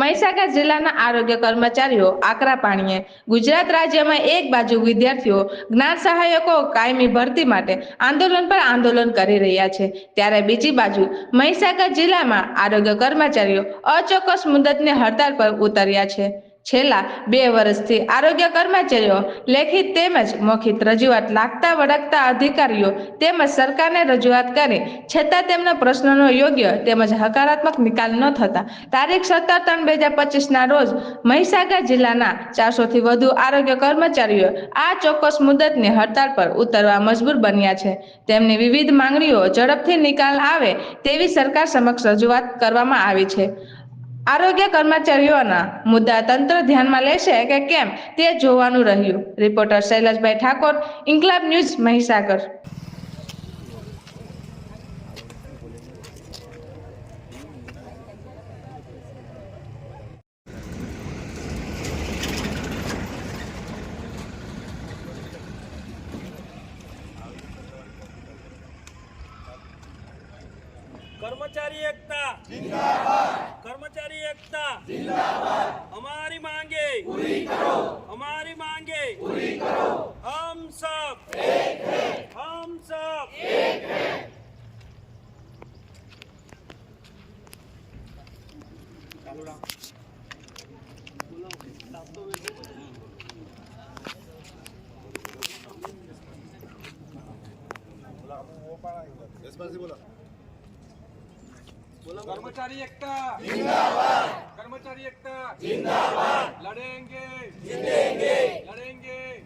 મહીસાગર જિલ્લાના આરોગ્ય કર્મચારીઓ આકરા પાણીએ ગુજરાત રાજ્યમાં એક બાજુ વિદ્યાર્થીઓ, જ્ઞાન સહાયકો કાયમી ભરતી માટે આંદોલન પર આંદોલન કરી રહ્યા છે. ત્યારે બીજી બાજુ મહીસાગર જિલ્લામાં આરોગ્ય કર્મચારીઓ અચોક્કસ મુદતની હડતાલ પર ઉતર્યા છે. છેલ્લા બે વર્ષથી આરોગ્ય કર્મચારીઓ લેખિત તેમજ મૌખિત રજૂઆત લાગતા વળગતા અધિકારીઓ તેમજ સરકારને રજૂઆત કરી, છતાં તેમના પ્રશ્નોનો યોગ્ય તેમજ હકારાત્મક નિકાલ ન થતા. તારીખ સત્તર ત્રણ બે હજાર પચીસના રોજ મહીસાગર જિલ્લાના ચારસોથી વધુ આરોગ્ય કર્મચારીઓ આ ચોક્કસ મુદતની હડતાળ પર ઉતરવા મજબૂર બન્યા છે. તેમની વિવિધ માંગણીઓ ઝડપથી નિકાલ આવે તેવી સરકાર સમક્ષ રજૂઆત કરવામાં આવી છે. આરોગ્ય કર્મચારીઓના મુદ્દા તંત્ર ધ્યાનમાં લેશે કે કેમ તે જોવાનું રહ્યું. Reporter Shaileshbhai Thakor, Inquilab news Mahisagar. कर्मचारी एकता। जिंदाबाद। कर्मचारी एकता। जिंदाबाद। हमारी मांगे। पूरी करो। हमारी मांगे। पूरी करो। हम सब। एक है। हम सब। एक है। बोला वो बोला। कर्मचारी एकता. जिंदाबाद. कर्मचारी एकता. जिंदाबाद. लड़ेंगे जीतेंगे लड़ेंगे